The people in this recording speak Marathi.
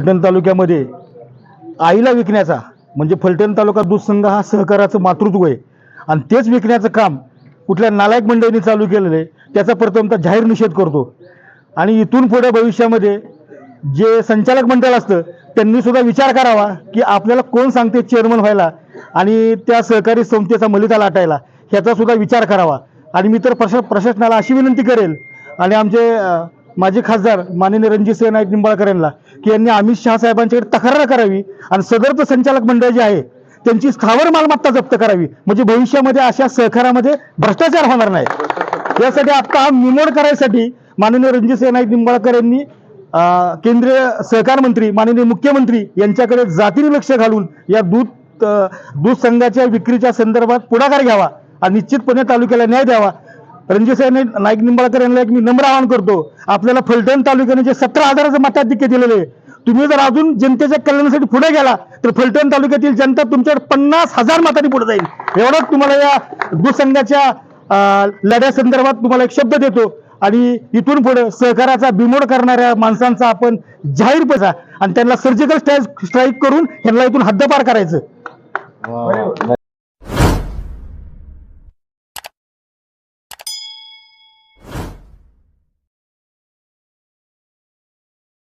फलटण तालुक्यामध्ये आईला विकण्याचा म्हणजे फलटण तालुका दूध संघ हा सहकाराचं मातृत्व आहे. आणि तेच विकण्याचं काम कुठल्या नालायक मंडळींनी चालू केलेलं आहे त्याचा प्रथमतः जाहीर निषेध करतो. आणि इथून पुढे भविष्यामध्ये जे संचालक मंडळ असतं त्यांनी सुद्धा विचार करावा की आपल्याला कोण सांगते चेअरमन व्हायला आणि त्या सहकारी संस्थेचा मलिता लाटायला ह्याचा सुद्धा विचार करावा. आणि मी तर प्रशा प्रशासनाला अशी विनंती करेल आणि आमचे माझे माजी खासदार माननीय रणजितसिंह नाईक निंबाळकर यांना की यांनी अमित शहा साहेबांच्याकडे तक्रार करावी आणि सदरचं संचालक मंडळ जे आहे त्यांची स्थावर मालमत्ता जप्त करावी. म्हणजे भविष्यामध्ये अशा सहकारामध्ये भ्रष्टाचार होणार नाही. यासाठी आता हा निमोड करायसाठी माननीय रणजितसिंह नाईक निंबाळकर यांनी अं, केंद्रीय सहकार मंत्री माननीय मुख्यमंत्री यांच्याकडे जातीने लक्ष घालून या दूध अं, दूध संघाच्या विक्रीच्या संदर्भात पुढाकार घ्यावा आणि निश्चितपणे तालुक्याला न्याय द्यावा. रणजितसाहेब नाईक नाईक निंबाळकर यांना एक मी नम्र आवाहन करतो. आपल्याला फलटण तालुक्याने जे सतरा हजाराचं मताधिक्य दिलेले आहे, तुम्ही जर अजून जनतेच्या कल्याणासाठी पुढे गेला तर फलटण तालुक्यातील जनता तुमच्यावर पन्नास हजार मतांनी पुढे जाईल. एवढंच तुम्हाला या दुसंघाच्या लढ्यासंदर्भात लढ्या संदर्भात तुम्हाला एक शब्द देतो. आणि इथून पुढे सहकाराचा बिमोड करणाऱ्या माणसांचा आपण जाहीर पैसा आणि त्यांना सर्जिकल स्ट्राईक स्ट्राईक करून ह्यांना इथून हद्दपार करायचं.